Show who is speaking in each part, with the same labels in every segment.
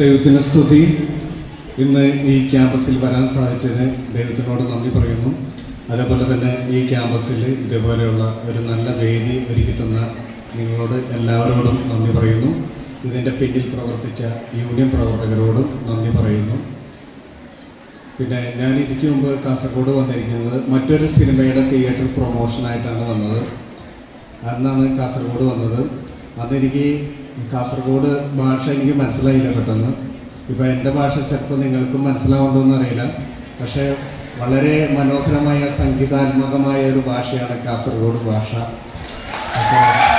Speaker 1: ദൈവത്തിന് സ്തുതി. ഇന്ന് ഈ ക്യാമ്പസിൽ വരാൻ സാധിച്ചതിന് ദൈവത്തിനോട് നന്ദി പറയുന്നു. അതേപോലെ തന്നെ ഈ ക്യാമ്പസിൽ ഇതേപോലെയുള്ള ഒരു നല്ല വേദി ഒരുക്കി തന്ന നിങ്ങളോട് എല്ലാവരോടും നന്ദി പറയുന്നു. ഇതിന്റെ പിന്നിൽ പ്രവർത്തിച്ച യൂണിയൻ പ്രവർത്തകരോടും നന്ദി പറയുന്നു. പിന്നെ ഞാൻ ഇതിക്ക് മുമ്പ് കാസർഗോഡ് വന്നിരിക്കുന്നത് മറ്റൊരു സിനിമയുടെ തിയേറ്റർ പ്രൊമോഷനായിട്ടാണ് വന്നത്. അന്നാണ് കാസർഗോഡ് വന്നത്. അതെനിക്ക് കാസർഗോഡ് ഭാഷ എനിക്ക് മനസ്സിലായില്ല പെട്ടെന്ന്. ഇപ്പോൾ എന്റെ ഭാഷ ചിലപ്പോൾ നിങ്ങൾക്കും മനസ്സിലാവുണ്ടോയെന്ന് അറിയില്ല. പക്ഷേ വളരെ മനോഹരമായ സംഗീതാത്മകമായ ഒരു ഭാഷയാണ് കാസർഗോഡ് ഭാഷ. അപ്പോൾ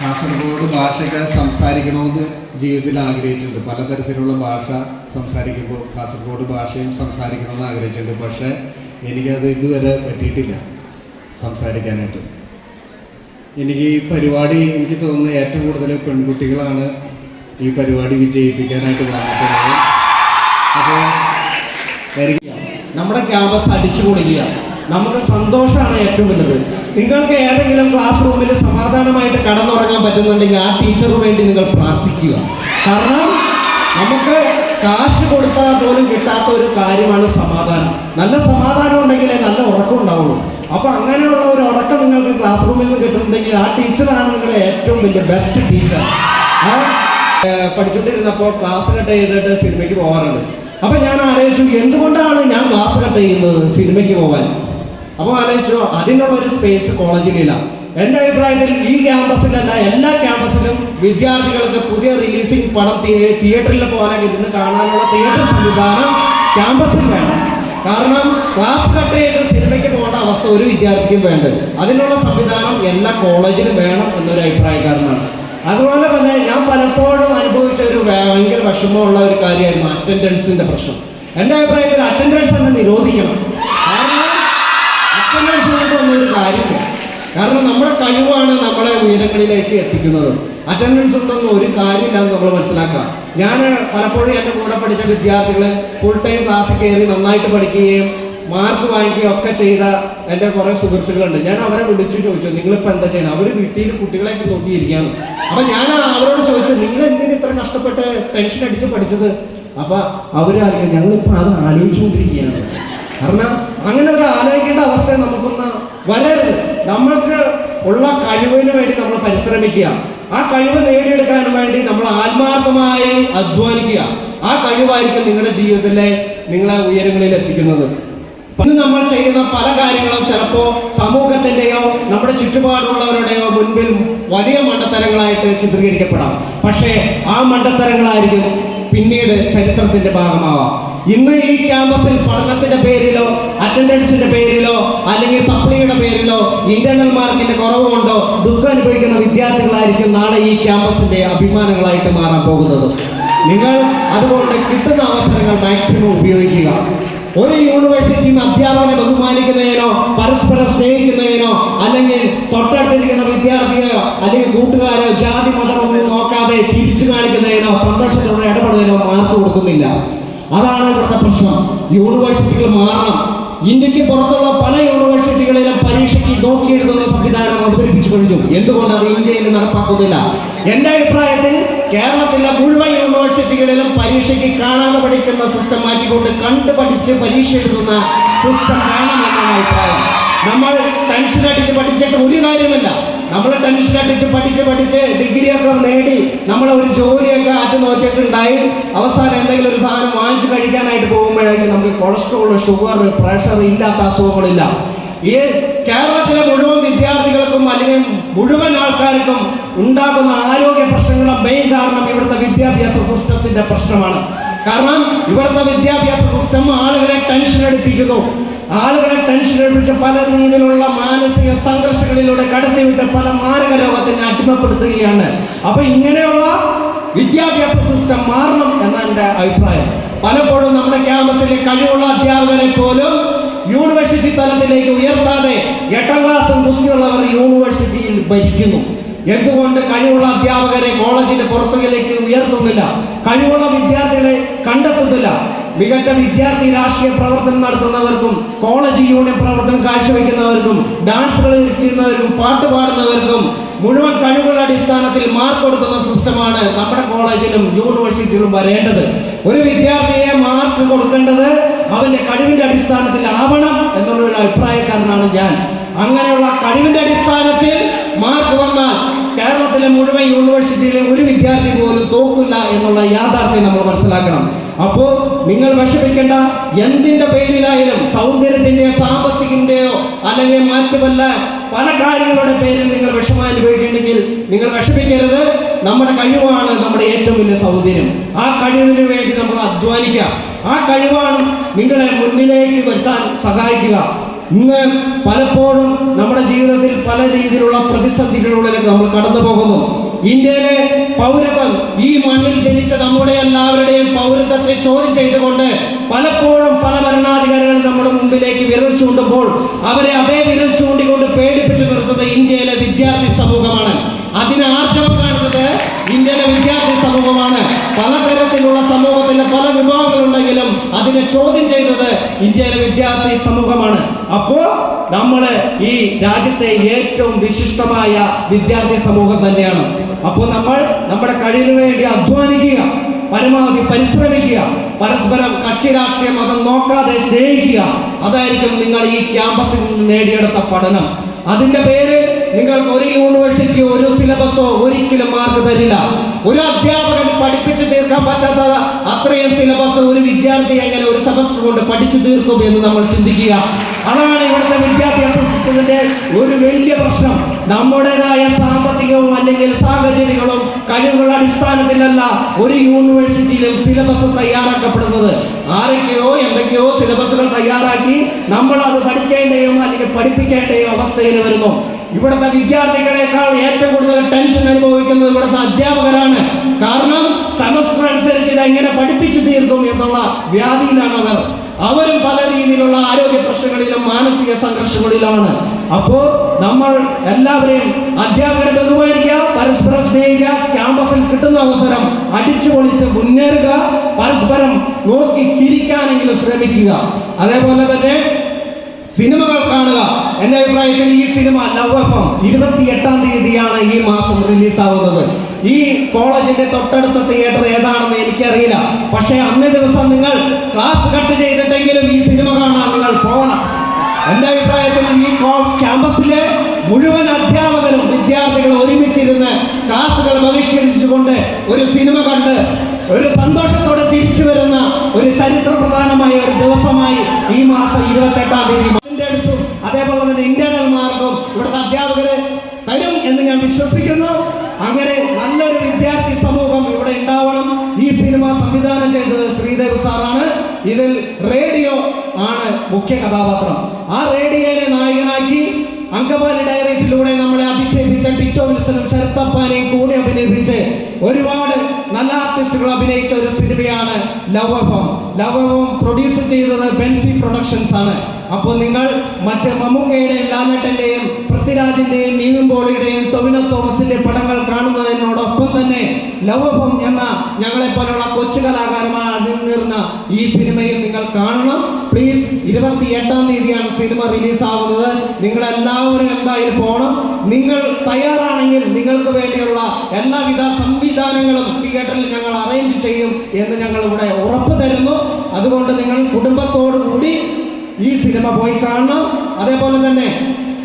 Speaker 1: കാസർഗോഡ് ഭാഷയൊക്കെ സംസാരിക്കണമെന്ന് ജീവിതത്തിൽ ആഗ്രഹിച്ചിട്ടുണ്ട്. പലതരത്തിലുള്ള ഭാഷ സംസാരിക്കുമ്പോൾ കാസർഗോഡ് ഭാഷയും സംസാരിക്കണമെന്ന് ആഗ്രഹിച്ചിട്ടുണ്ട്. പക്ഷേ എനിക്കത് ഇതുവരെ പറ്റിയിട്ടില്ല സംസാരിക്കാനായിട്ട്. എനിക്ക് ഈ പരിപാടി എനിക്ക് തോന്നുന്നത് ഏറ്റവും കൂടുതൽ പെൺകുട്ടികളാണ് ഈ പരിപാടി വിജയിപ്പിക്കാനായിട്ട് വന്നിട്ടുള്ളത്. അപ്പോൾ
Speaker 2: നമ്മുടെ ക്യാമ്പസ് അടിച്ചു പൊളിക്കുക നമുക്ക് സന്തോഷമാണ് ഏറ്റവും വലുത്. നിങ്ങൾക്ക് ഏതെങ്കിലും ക്ലാസ് റൂമിൽ സമാധാനമായിട്ട് കടന്നുറങ്ങാൻ പറ്റുന്നുണ്ടെങ്കിൽ ആ ടീച്ചറിന് വേണ്ടി നിങ്ങൾ പ്രാർത്ഥിക്കുക. കാരണം നമുക്ക് കാശ് കൊടുത്താൽ പോലും കിട്ടാത്ത ഒരു കാര്യമാണ് സമാധാനം. നല്ല സമാധാനം ഉണ്ടെങ്കിലേ നല്ല ഉറക്കം ഉണ്ടാവുള്ളൂ. അപ്പൊ അങ്ങനെയുള്ള ഒരു ഉറക്കം നിങ്ങൾക്ക് ക്ലാസ് റൂമിൽ നിന്ന് കിട്ടുന്നുണ്ടെങ്കിൽ ആ ടീച്ചറാണ് നിങ്ങളുടെ ഏറ്റവും വലിയ ബെസ്റ്റ് ടീച്ചർ പഠിച്ചുകൊണ്ടിരുന്നപ്പോൾ ക്ലാസ് കട്ട് ചെയ്തിട്ട് സിനിമയ്ക്ക് പോകാറുണ്ട്. അപ്പൊ ഞാൻ ആലോചിച്ചു എന്തുകൊണ്ടാണ് ഞാൻ ക്ലാസ് കട്ട് ചെയ്യുന്നത് സിനിമയ്ക്ക് പോകാൻ? അപ്പോൾ ആലോചിച്ചോ അതിനുള്ള ഒരു സ്പേസ് കോളേജിലില്ല എന്റെ അഭിപ്രായത്തിൽ ഈ ക്യാമ്പസിലല്ല എല്ലാ ക്യാമ്പസിലും വിദ്യാർത്ഥികൾക്ക് പുതിയ റിലീസിംഗ് പടം തിയേറ്ററിൽ പോകാനൊക്കെ ഇരുന്ന് കാണാനുള്ള തിയേറ്റർ സംവിധാനം ക്യാമ്പസിൽ വേണം. കാരണം ക്ലാസ് കട്ട് ചെയ്ത് സിനിമയ്ക്ക് പോകേണ്ട അവസ്ഥ ഒരു വിദ്യാർത്ഥിക്കും വേണ്ടത്. അതിനുള്ള സംവിധാനം എല്ലാ കോളേജിലും വേണം എന്നൊരു അഭിപ്രായക്കാരനാണ്. അതുപോലെ തന്നെ ഞാൻ പലപ്പോഴും അനുഭവിച്ച ഒരു ഭയങ്കര വിഷമമുള്ള ഒരു കാര്യമായിരുന്നു അറ്റൻഡൻസിന്റെ പ്രശ്നം. എന്റെ അഭിപ്രായത്തിൽ അറ്റൻഡൻസ് തന്നെ നിരോധിക്കണം. കാരണം നമ്മുടെ കഴിവാണ് നമ്മളെ ഉയരങ്ങളിലേക്ക് എത്തിക്കുന്നത്. അറ്റൻഡൻസ് ഉണ്ടെന്ന് ഒരു കാര്യമില്ല എന്ന് നമ്മൾ മനസ്സിലാക്കുക. ഞാൻ പലപ്പോഴും എന്റെ കൂടെ പഠിച്ച വിദ്യാർത്ഥികളെ ഫുൾ ടൈം ക്ലാസ്സിൽ കയറി നന്നായിട്ട് പഠിക്കുകയും മാർക്ക് വാങ്ങിക്കുകയും ഒക്കെ ചെയ്ത എന്റെ കുറേ സുഹൃത്തുക്കളുണ്ട്. ഞാൻ അവരെ വിളിച്ചു ചോദിച്ചു നിങ്ങളിപ്പോൾ എന്താ ചെയ്യണം? അവർ വീട്ടിൽ കുട്ടികളെയൊക്കെ നോക്കിയിരിക്കുകയാണ്. അപ്പം ഞാൻ അവരോട് ചോദിച്ചു നിങ്ങൾ എന്തിനു ഇത്ര കഷ്ടപ്പെട്ട് ടെൻഷൻ അടിച്ച് പഠിച്ചത്? അപ്പം അവരറിയാം ഞങ്ങളിപ്പോൾ അത് ആലോചിച്ചുകൊണ്ടിരിക്കുകയാണ്. കാരണം അങ്ങനെ ഒരു ആലോചിക്കേണ്ട അവസ്ഥ നമുക്കൊന്ന് വരരുത്. നമ്മൾക്ക് ഉള്ള കഴിവിന് വേണ്ടി നമ്മൾ പരിശ്രമിക്കുക. ആ കഴിവ് നേടിയെടുക്കാൻ വേണ്ടി നമ്മൾ ആത്മാർത്ഥമായി അധ്വാനിക്കുക. ആ കഴിവായിരിക്കും നിങ്ങളുടെ ജീവിതത്തിലെ നിങ്ങളെ ഉയരങ്ങളിൽ എത്തിക്കുന്നത്. ഇന്ന് നമ്മൾ ചെയ്യുന്ന പല കാര്യങ്ങളും ചിലപ്പോ സമൂഹത്തിന്റെയോ നമ്മുടെ ചുറ്റുപാടുള്ളവരുടെയോ മുൻപിൽ വലിയ മണ്ടത്തരങ്ങളായിട്ട് ചിത്രീകരിക്കപ്പെടാം. പക്ഷേ ആ മണ്ടത്തരങ്ങളായിരിക്കും പിന്നീട് ചരിത്രത്തിന്റെ ഭാഗമാവാം. ഇന്ന് ഈ ക്യാമ്പസിൽ പഠനത്തിന്റെ പേരിലോ അറ്റൻഡൻസിന്റെ പേരിലോ അല്ലെങ്കിൽ സപ്ലൈയുടെ പേരിലോ ഇന്റേണൽ മാർക്കിന്റെ കുറവ് കൊണ്ടോ ദുഃഖം അനുഭവിക്കുന്ന വിദ്യാർത്ഥികളായിരിക്കും നാളെ ഈ ക്യാമ്പസിന്റെ അഭിമാനങ്ങളായിട്ട് മാറാൻ പോകുന്നത്. നിങ്ങൾ അതുകൊണ്ട് കിട്ടുന്ന അവസരങ്ങൾ മാക്സിമം ഉപയോഗിക്കുക. ഒരു യൂണിവേഴ്സിറ്റിയും അധ്യാപകനെ ബഹുമാനിക്കുന്നതിനോ പരസ്പരം സ്നേഹിക്കുന്നതിനോ അല്ലെങ്കിൽ തൊട്ടടുത്തിരിക്കുന്ന വിദ്യാർത്ഥിയോ അല്ലെങ്കിൽ കൂട്ടുകാരോ ജാതി മതമൊന്നും നോക്കാതെ ചിരിച്ചു കാണിക്കുന്നതിനോ സന്തോഷത്തോടെ ഇടപെടുന്നതിനോ മാർക്ക് കൊടുക്കുന്നില്ല. അതാണ് ഇവിടുത്തെ പ്രശ്നം. യൂണിവേഴ്സിറ്റികൾ മാറണം. ഇന്ത്യയ്ക്ക് പുറത്തുള്ള പല യൂണിവേഴ്സിറ്റികളിലും പരീക്ഷയ്ക്ക് നോക്കിയെടുക്കുന്ന സംവിധാനം അവതരിപ്പിച്ചു കഴിഞ്ഞു. എന്തുകൊണ്ട് അത് ഇന്ത്യയിൽ നടപ്പാക്കുന്നില്ല? എന്റെ അഭിപ്രായത്തിൽ കേരളത്തിലെ മുഴുവൻ യൂണിവേഴ്സിറ്റികളിലും പരീക്ഷയ്ക്ക് കാണാതെ പഠിക്കുന്ന സിസ്റ്റം മാറ്റിക്കൊണ്ട് കണ്ട് പഠിച്ച് പരീക്ഷ എഴുതുന്ന സിസ്റ്റം വേണമെന്നാണ് അഭിപ്രായം. നമ്മൾ ടെൻഷൻ അടിച്ച് പഠിച്ചിട്ട് ഒരു കാര്യമല്ല. നമ്മൾ ടെൻഷൻ അടിച്ച് പഠിച്ച് പഠിച്ച് ഡിഗ്രിയൊക്കെ നേടി നമ്മൾ ഒരു ജോലിയൊക്കെ ആറ്റു നോക്കിയിട്ടുണ്ടായി അവസാനം എന്തെങ്കിലും ഒരു സാധനം വാങ്ങിച്ചു കഴിക്കാനായിട്ട് പോകുമ്പോഴേക്കും നമുക്ക് കൊളസ്ട്രോൾ ഷുഗർ പ്രഷർ ഇല്ലാത്ത അസുഖങ്ങളില്ല. ഈ കേരളത്തിലെ മുഴുവൻ വിദ്യാർത്ഥികൾക്കും അല്ലെങ്കിൽ മുഴുവൻ ആൾക്കാർക്കും ഉണ്ടാകുന്ന ആരോഗ്യ പ്രശ്നങ്ങളുടെ മെയിൻ കാരണം ഇവിടുത്തെ വിദ്യാഭ്യാസ സിസ്റ്റത്തിന്റെ പ്രശ്നമാണ്. കാരണം ഇവിടുത്തെ വിദ്യാഭ്യാസ സിസ്റ്റം ആളുകളെ ടെൻഷൻ എടുപ്പിക്കുന്നു. ആളുകളെ ടെൻഷൻ എടുപ്പിച്ച് പല രീതിയിലുള്ള മാനസിക സംഘർഷങ്ങളിലൂടെ കടത്തിവിട്ട് പല മാരക രോഗത്തിന് അടിമപ്പെടുത്തുകയാണ്. അപ്പൊ ഇങ്ങനെയുള്ള വിദ്യാഭ്യാസ സിസ്റ്റം മാറണം എന്നാണ് എന്റെ അഭിപ്രായം. പലപ്പോഴും നമ്മുടെ ക്യാമ്പസിലെ കഴിവുള്ള അധ്യാപകരെ പോലും യൂണിവേഴ്സിറ്റി തലത്തിലേക്ക് ഉയർത്താതെ എട്ടാം ക്ലാസ്സും കുസ്തിയുള്ളവർ യൂണിവേഴ്സിറ്റിയിൽ ഭരിക്കുന്നു. എന്തുകൊണ്ട് കഴിവുള്ള അധ്യാപകരെ കോളേജിന്റെ പുറത്തുകളിലേക്ക് ഉയർത്തുന്നില്ല? കഴിവുള്ള വിദ്യാർത്ഥികളെ കണ്ടെത്തുന്നില്ല. മികച്ച വിദ്യാർത്ഥി രാഷ്ട്രീയ പ്രവർത്തനം നടത്തുന്നവർക്കും കോളേജ് യൂണിയൻ പ്രവർത്തനം കാഴ്ചവെക്കുന്നവർക്കും ഡാൻസ് കളിക്കുന്നവർക്കും പാട്ട് പാടുന്നവർക്കും മുഴുവൻ കഴിവുകളുടെ അടിസ്ഥാനത്തിൽ മാർക്ക് കൊടുക്കുന്ന സിസ്റ്റമാണ് നമ്മുടെ കോളേജിലും യൂണിവേഴ്സിറ്റിയിലും വരേണ്ടത്. ഒരു വിദ്യാർത്ഥിയെ മാർക്ക് കൊടുക്കേണ്ടത് അവന്റെ കഴിവിന്റെ അടിസ്ഥാനത്തിൽ ആവണം എന്നുള്ളൊരു അഭിപ്രായക്കാരനാണ് ഞാൻ. അങ്ങനെയുള്ള കഴിവിന്റെ അടിസ്ഥാനത്തിൽ മാർക്ക് വന്നാൽ കേരളത്തിലെ മുഴുവൻ യൂണിവേഴ്സിറ്റിയിലെ ഒരു വിദ്യാർത്ഥി പോലും തോക്കില്ല എന്നുള്ള യാഥാർത്ഥ്യം നമ്മൾ മനസ്സിലാക്കണം. അപ്പോൾ നിങ്ങൾ വിഷമിക്കേണ്ട എന്തിന്റെ പേരിലായാലും സൗന്ദര്യത്തിന്റെയോ സാമ്പത്തികന്റെയോ അല്ലെങ്കിൽ മറ്റു പല കാര്യങ്ങളുടെ പേരിൽ നിങ്ങൾ വിഷമം അനുഭവിക്കുന്നുണ്ടെങ്കിൽ നിങ്ങൾ വിഷമിക്കരുത്. നമ്മുടെ കഴിവാണ് നമ്മുടെ ഏറ്റവും വലിയ സൗന്ദര്യം. ആ കഴിവിന് വേണ്ടി നമ്മൾ അധ്വാനിക്കുക. ആ കഴിവാണ് നിങ്ങളെ മുന്നിലേക്ക് വരുത്താൻ സഹായിക്കുക. ഇന്ന് പലപ്പോഴും നമ്മുടെ ജീവിതത്തിൽ പല രീതിയിലുള്ള പ്രതിസന്ധികളിലൂടെ നമ്മൾ കടന്നു പോകുന്നു. ഇന്ത്യയിലെ പൗരത്വം ഈ മണ്ണിൽ ജനിച്ച നമ്മുടെ എല്ലാവരുടെയും പൗരത്വത്തെ ചോദ്യം ചെയ്തുകൊണ്ട് പലപ്പോഴും പല ഭരണാധികാരികളും നമ്മുടെ മുമ്പിലേക്ക് വിരൽ ചൂണ്ടുമ്പോൾ അവരെ അതേ വിരൽ ചൂണ്ടിക്കൊണ്ട് പേടിപ്പിച്ചു നിർത്തുന്നത് ഇന്ത്യയിലെ വിദ്യാർത്ഥി സമൂഹമാണ്. അതിന് ആർജവം കാണുന്നത് ഇന്ത്യയിലെ വിദ്യാർത്ഥി സമൂഹമാണ്. പലതരത്തിലുള്ള അതിനെ ചോദ്യം ചെയ്തത് ഇന്ത്യയിലെ വിദ്യാർത്ഥി സമൂഹമാണ്. അപ്പോൾ നമ്മൾ ഈ രാജ്യത്തെ ഏറ്റവും വിശിഷ്ടമായ വിദ്യാർത്ഥി സമൂഹം തന്നെയാണ്. അപ്പോൾ നമ്മൾ നമ്മുടെ കഴിവിന് വേണ്ടി അധ്വാനിക്കുക പരമാവധി പരിശ്രമിക്കുക പരസ്പരം കക്ഷി രാഷ്ട്രീയ മതം നോക്കാതെ സ്നേഹിക്കുക. അതായിരിക്കും നിങ്ങൾ ഈ ക്യാമ്പസിൽ നിന്ന് നേടിയെടുത്ത പഠനം. അതിന്റെ പേര് നിങ്ങൾക്ക് ഒരു യൂണിവേഴ്സിറ്റി ഒരു സിലബസോ ഒരിക്കലും മാർക്ക് തരില്ല. ഒരു അധ്യാപകൻ പഠിപ്പിച്ചു തീർക്കാൻ പറ്റാത്ത അത്രയും സിലബസ് ഒരു വിദ്യാർത്ഥി എങ്ങനെ ഒരു സെമസ്റ്റർ കൊണ്ട് പഠിച്ചു തീർക്കും എന്ന് നമ്മൾ ചിന്തിക്കുക. അതാണ് ഇവിടുത്തെ വിദ്യാഭ്യാസ സിസ്റ്റത്തിന്റെ ഒരു വലിയ പ്രശ്നം. നമ്മുടേതായ സാമ്പത്തികവും അല്ലെങ്കിൽ സാഹചര്യങ്ങളും കഴിവുകളുടെ അടിസ്ഥാനത്തിലല്ല ഒരു യൂണിവേഴ്സിറ്റിയിലും സിലബസ് തയ്യാറാക്കപ്പെടുന്നത്. ആരൊക്കെയോ എന്തൊക്കെയോ സിലബസുകൾ തയ്യാറാക്കി നമ്മൾ അത് പഠിക്കേണ്ടയോ അല്ലെങ്കിൽ പഠിപ്പിക്കേണ്ടയോ അവസ്ഥയിൽ വരുന്നു. ഇവിടുത്തെ വിദ്യാർത്ഥികളെക്കാൾ ഏറ്റവും കൂടുതൽ ടെൻഷൻ അനുഭവിക്കുന്നത് ഇവിടുത്തെ അധ്യാപകരാണ്. കാരണം സെമസ്റ്റർ അനുസരിച്ച് ഇത് എങ്ങനെ പഠിപ്പിച്ചു തീർക്കും എന്നുള്ള വ്യാധിയിലാണ് അവർ. അവരും പല രീതിയിലുള്ള ആരോഗ്യ പ്രശ്നങ്ങളിലും മാനസിക സംഘർഷങ്ങളിലാണ്. അപ്പോൾ നമ്മൾ എല്ലാവരെയും അധ്യാപകരെ ബഹുമാനിക്കുക പരസ്പരം സ്നേഹിക്കുക ക്യാമ്പസിൽ കിട്ടുന്ന അവസരം അടിച്ചു പൊളിച്ച് മുന്നേറുക പരസ്പരം നോക്കി ചിരിക്കാനെങ്കിലും ശ്രമിക്കുക. അതേപോലെ തന്നെ സിനിമകൾ കാണുക. എന്റെ അഭിപ്രായത്തിൽ ഈ സിനിമ ലവ് ഇരുപത്തി എട്ടാം തീയതിയാണ് ഈ മാസം റിലീസാവുന്നത്. ഈ കോളേജിന്റെ തൊട്ടടുത്ത തിയേറ്റർ ഏതാണെന്ന് എനിക്കറിയില്ല. പക്ഷേ അന്നേ ദിവസം നിങ്ങൾ ക്ലാസ് കട്ട് ചെയ്തിട്ടെങ്കിലും ഈ സിനിമ കാണാൻ നിങ്ങൾ പോകണം. എന്റെ അഭിപ്രായത്തിൽ ഈ ക്യാമ്പസിലെ മുഴുവൻ അധ്യാപകരും വിദ്യാർത്ഥികളും ഒരുമിച്ചിരുന്ന് ക്ലാസ്സുകൾ ബഹിഷ്കരിച്ചുകൊണ്ട് ഒരു സിനിമ കണ്ട് ഒരു സന്തോഷത്തോടെ തിരിച്ചു വരുന്ന ഒരു ചരിത്ര പ്രധാനമായ ഒരു ദിവസമായി ഈ മാസം ഇരുപത്തെട്ടാം തീയതി അതേപോലെ തന്നെ ഇന്റേണൽ മാർക്കും ഇവിടുത്തെ അധ്യാപകര് തരും എന്ന് ഞാൻ വിശ്വസിക്കുന്നു. അങ്ങനെ നല്ലൊരു വിദ്യാർത്ഥി സമൂഹം ഇവിടെ ഉണ്ടാവണം. ഈ സിനിമ സംവിധാനം ചെയ്തത് ശ്രീദേവ് സാറാണ്. ഇതിൽ റേഡിയോ ആണ് മുഖ്യ കഥാപാത്രം. ആ റേഡിയോനെ നായകനാക്കി അങ്കമാലി ഡയറീസിലൂടെ നമ്മളെ അതിശയിപ്പിച്ച ടിറ്റോ വിൽസനും ശരത്തപ്പാനെയും കൂടി അഭിനയിപ്പിച്ച് ഒരുപാട് നല്ല ആർട്ടിസ്റ്റുകൾ അഭിനയിച്ച ഒരു സിനിമയാണ് love FM love FM produce ചെയ്തത് ബെൻസി പ്രൊഡക്ഷൻസ് ആണ്. അപ്പോൾ നിങ്ങൾ മറ്റ് മമ്മൂക്കയുടെയും ലാലേട്ടന്റെയും പൃഥ്വിരാജിന്റെയും നീവിൻ ബോളിയുടെയും ടൊവിനോ തോമസിന്റെ പടങ്ങൾ കാണുന്നതിനോടൊപ്പം തന്നെ ലവഭം എന്ന ഞങ്ങളെപ്പോലുള്ള കൊച്ചു കലാകാരന്മാർ അണിനിർന്ന ഈ സിനിമയിൽ നിങ്ങൾ കാണണം. പ്ലീസ് ഇരുപത്തി എട്ടാം തീയതിയാണ് സിനിമ റിലീസ് ആവുന്നത്. എല്ലാവരും പോകണം നിങ്ങൾ തയ്യാറാണെങ്കിൽ നിങ്ങൾക്ക് വേണ്ടിയുള്ള എല്ലാവിധ സംവിധാനങ്ങളും തിയേറ്ററിൽ ഞങ്ങൾ അറേഞ്ച് ചെയ്യും എന്ന് ഞങ്ങൾ ഇവിടെ ഉറപ്പ് തരുന്നു. അതുകൊണ്ട് നിങ്ങൾ കുടുംബത്തോടുകൂടി ഈ സിനിമ പോയി കാണണം. അതേപോലെ തന്നെ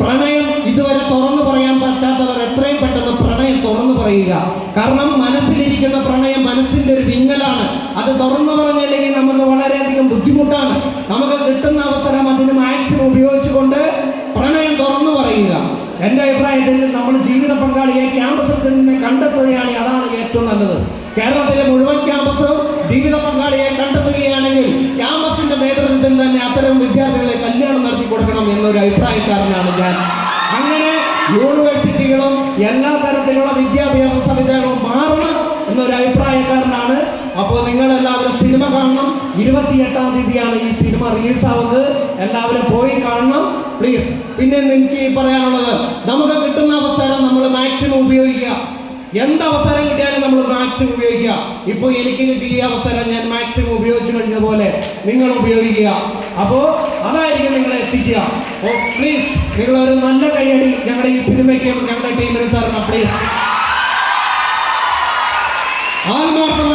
Speaker 2: പ്രണയം ഇതുവരെ തുറന്നു പറയാൻ പറ്റാത്തവർ എത്രയും പെട്ടെന്ന് പ്രണയം തുറന്നു പറയുക. കാരണം മനസ്സിലിരിക്കുന്ന പ്രണയം മനസ്സിന്റെ ഒരു വിങ്ങലാണ്. അത് തുറന്നു പറഞ്ഞില്ലെങ്കിൽ നമുക്ക് വളരെയധികം ബുദ്ധിമുട്ടാണ്. നമുക്ക് കിട്ടുന്ന അവസരം അതിന് മാക്സിമം ഉപയോഗിച്ചുകൊണ്ട് പ്രണയം തുറന്നു പറയുക എന്റെ അഭിപ്രായത്തിൽ നമ്മൾ ജീവിത പങ്കാളിയെ ക്യാമ്പസിൽ തന്നെ കണ്ടെത്തുകയാണ് അതാണ് ഏറ്റവും നല്ലത്. കേരളത്തിലെ മുഴുവൻ ക്യാമ്പസും ജീവിത പങ്കാളിയെ കണ്ടെത്തുകയാണെങ്കിൽ ക്യാമ്പസിന്റെ നേതൃത്വത്തിൽ തന്നെ അത്തരം വിദ്യാർത്ഥികളെ കല്യാണം നടത്തി കൊടുക്കണം എന്നൊരു അഭിപ്രായക്കാരനാണ് ഞാൻ. അങ്ങനെ യൂണിവേഴ്സിറ്റികളും എല്ലാ തരത്തിലുള്ള വിദ്യാഭ്യാസ സംവിധാനങ്ങളും മാറണം എന്നൊരു അഭിപ്രായക്കാരനാണ്. അപ്പോൾ നിങ്ങൾ എല്ലാവരും സിനിമ കാണണം. ഇരുപത്തിയെട്ടാം തീയതിയാണ് ഈ സിനിമ റിലീസാവുന്നത്. എല്ലാവരും പോയി പിന്നെ എനിക്ക് പറയാനുള്ളത് നമുക്ക് കിട്ടുന്ന അവസരം നമ്മൾ മാക്സിമം ഉപയോഗിക്കുക. എന്ത് അവസരം കിട്ടിയാലും നമ്മൾ മാക്സിമം ഉപയോഗിക്കുക. ഇപ്പോൾ എനിക്ക് കിട്ടിയ അവസരം ഞാൻ മാക്സിമം ഉപയോഗിച്ചു കഴിഞ്ഞ പോലെ നിങ്ങൾ ഉപയോഗിക്കുക. അപ്പോൾ അതായിരിക്കും നിങ്ങളെ എത്തിക്കുക. ഓ പ്ലീസ് നിങ്ങളൊരു നല്ല കൈയടി ഞങ്ങളുടെ ഈ സിനിമയ്ക്ക് ഞങ്ങളുടെ ടീമിന് തരണം പ്ലീസ് ആത്മാർത്ഥമായ